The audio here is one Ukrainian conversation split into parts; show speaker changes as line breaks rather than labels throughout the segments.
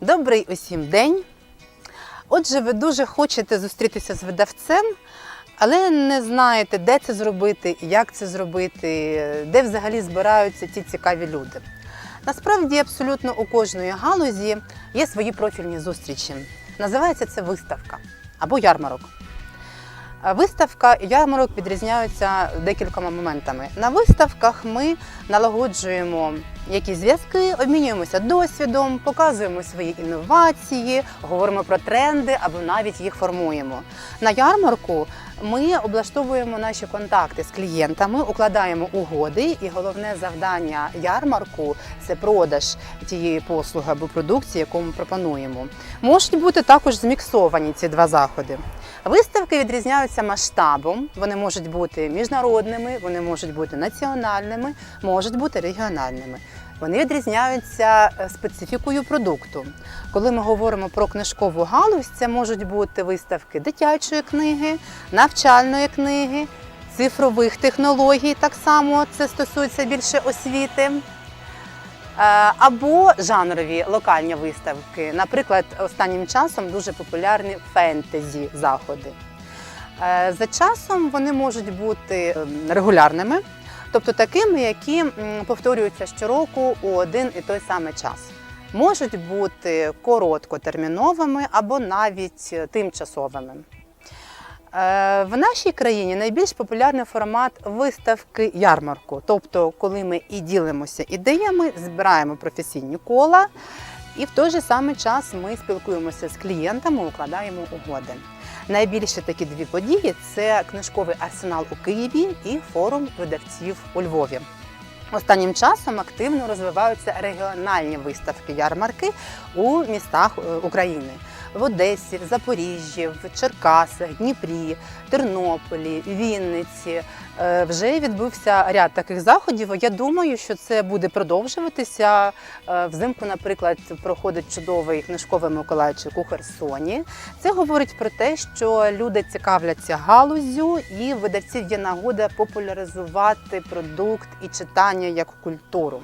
Добрий усім день. Отже, ви дуже хочете зустрітися з видавцем, але не знаєте, де це зробити, як це зробити, де взагалі збираються ті цікаві люди. Насправді, абсолютно у кожної галузі є свої профільні зустрічі. Називається це виставка або ярмарок. Виставка і ярмарок відрізняються декількома моментами. На виставках ми налагоджуємо якісь зв'язки, обмінюємося досвідом, показуємо свої інновації, говоримо про тренди або навіть їх формуємо. На ярмарку ми облаштовуємо наші контакти з клієнтами, укладаємо угоди, і головне завдання ярмарку це продаж тієї послуги або продукції, яку ми пропонуємо. Можуть бути також зміксовані ці два заходи. Виставки відрізняються масштабом. Вони можуть бути міжнародними, вони можуть бути національними, можуть бути регіональними. Вони відрізняються е, специфікою продукту. Коли ми говоримо про книжкову галузь, це можуть бути виставки дитячої книги, навчальної книги, цифрових технологій. Так само це стосується більше освіти. Е, Або жанрові локальні виставки. Наприклад, останнім часом дуже популярні фентезі заходи. Е, За часом вони можуть бути ем, регулярними, тобто такими, які повторюються щороку у один і той самий час. Можуть бути короткотерміновими або навіть тимчасовими. Е, В нашій країні найбільш популярний формат виставки ярмарку, тобто, коли ми і ділимося ідеями, збираємо професійні кола, і в той же самий час ми спілкуємося з клієнтами, укладаємо угоди. Найбільші такі дві події це книжковий арсенал у Києві і форум видавців у Львові. Останнім часом активно розвиваються регіональні виставки ярмарки у містах е, України в Одесі, в Запоріжжі, в Черкасах, Дніпрі, Тернополі, Вінниці. Е, Вже відбувся ряд таких заходів. Я думаю, що це буде продовжуватися. Е, Взимку, наприклад, проходить чудовий книжковий Миколайчик у Херсоні. Це говорить про те, що люди цікавляться галузю, і видавців є нагода популяризувати продукт і читання як культуру.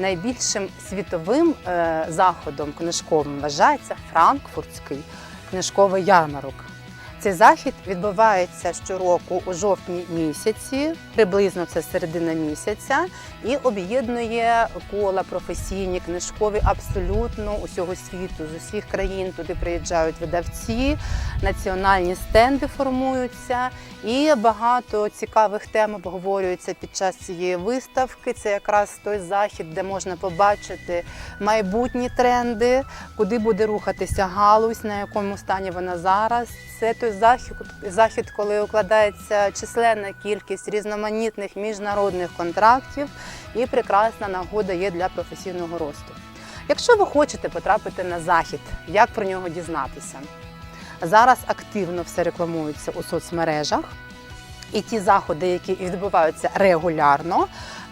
Найбільшим світовим е, заходом книжковим вважається Франкфуртський книжковий ярмарок. Цей захід відбувається щороку у жовтні місяці, приблизно це середина місяця, і об'єднує кола професійні, книжкові абсолютно усього світу, з усіх країн. Туди приїжджають видавці, національні стенди формуються, і багато цікавих тем обговорюється під час цієї виставки. Це якраз той захід, де можна побачити майбутні тренди, куди буде рухатися галузь, на якому стані вона зараз. Це той захід, захід, коли укладається численна кількість різноманітних міжнародних контрактів, і прекрасна нагода є для професійного росту. Якщо ви хочете потрапити на захід, як про нього дізнатися? Зараз активно все рекламується у соцмережах. І ті заходи, які відбуваються регулярно,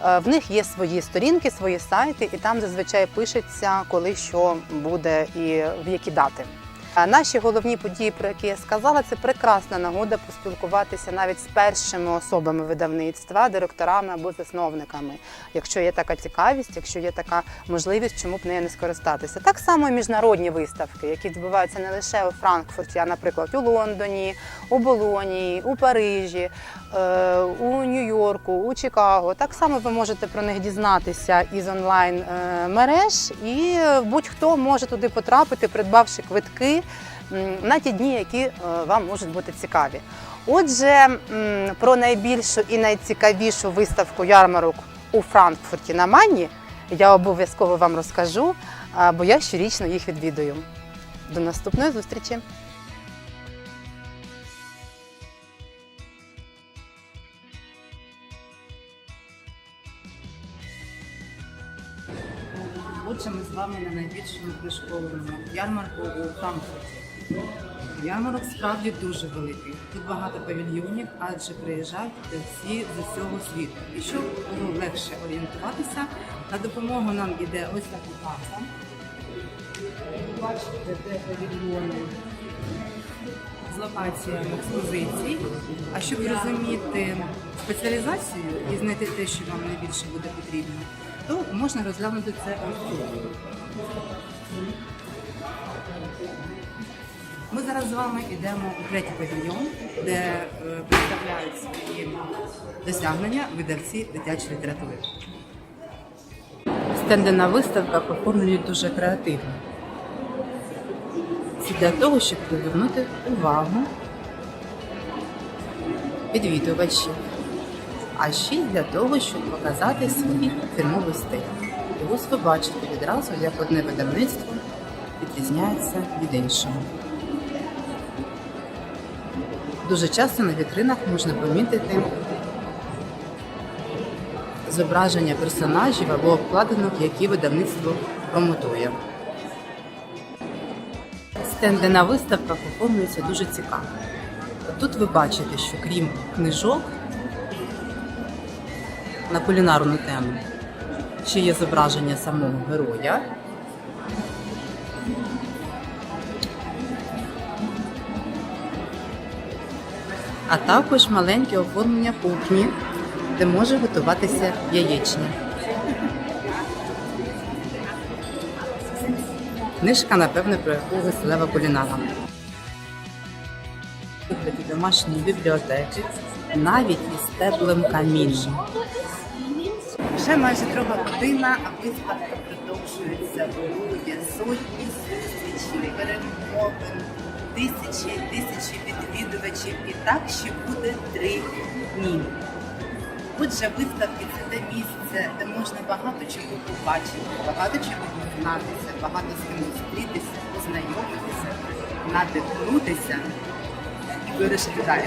е, в них є свої сторінки, свої сайти, і там зазвичай пишеться, коли що буде і в які дати. А Наші головні події, про які я сказала, це прекрасна нагода поспілкуватися навіть з першими особами видавництва, директорами або засновниками. Якщо є така цікавість, якщо є така можливість, чому б нею не скористатися. Так само і міжнародні виставки, які відбуваються не лише у Франкфурті, а, наприклад, у Лондоні, у Болонії, у Парижі, е, у Нью-Йорку, у Чикаго. Так само ви можете про них дізнатися із онлайн е, мереж, і е, будь-хто може туди потрапити, придбавши квитки на ті дні, які е, вам можуть бути цікаві. Отже, про найбільшу і найцікавішу виставку ярмарок у Франкфурті на Майні я обов'язково вам розкажу, бо я щорічно їх відвідую. До наступної зустрічі! Отже, ми з вами на найбільшому книжковому ярмарку у Франкфурті. Ярмарок справді дуже великий. Тут багато павільйонів, адже приїжджають всі з усього світу. І щоб було легше орієнтуватися, на допомогу нам іде ось така карта. Бачите, де павільйони з локаціями експозицій. А щоб зрозуміти спеціалізацію і знайти те, що вам найбільше буде потрібно, то можна розглянути це. Ми зараз з вами йдемо у третій павільйон, де е, представляють свої досягнення видавці дитячої літератури. Стенди на виставках дуже креативно. Це для того, щоб привернути увагу відвідувачів, а ще й для того, щоб показати свій фірмовий стиль. І ось ви бачите відразу, як одне видавництво відрізняється від іншого. Дуже часто на вітринах можна помітити зображення персонажів або обкладинок, які видавництво промотує. Стенди на виставках оформлюються дуже цікаво. Тут ви бачите, що крім книжок на кулінарну тему, ще є зображення самого героя. А також маленьке оформлення кухні, де може готуватися яєчня. Книжка, напевне, про якого веселева кулінара. Домашньої бібліотеки, навіть із теплим каміном. Вже майже друга година, а виставка продовжується. Буде сотні зустрічей, перемовин, тисячі і тисячі відвідувачів. І так ще буде три дні. Отже, виставки це те місце, де можна багато чого побачити, багато чого дізнатися, багато з ким зустрітися, познайомитися, надихнутися і вирішити далі.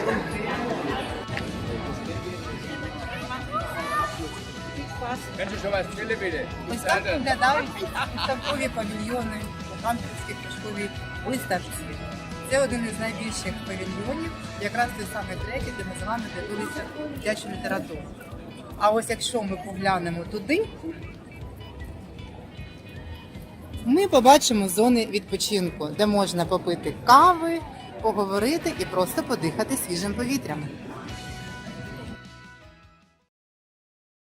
Stille?
Ось так виглядають виставкові павільйони у Хампівській книжковій виставці. Це один із найбільших павільйонів, якраз той самий третій, де ми з вами дивилися дитячу літературу. А ось якщо ми поглянемо туди, ми побачимо зони відпочинку, де можна попити кави, поговорити і просто подихати свіжим повітрям.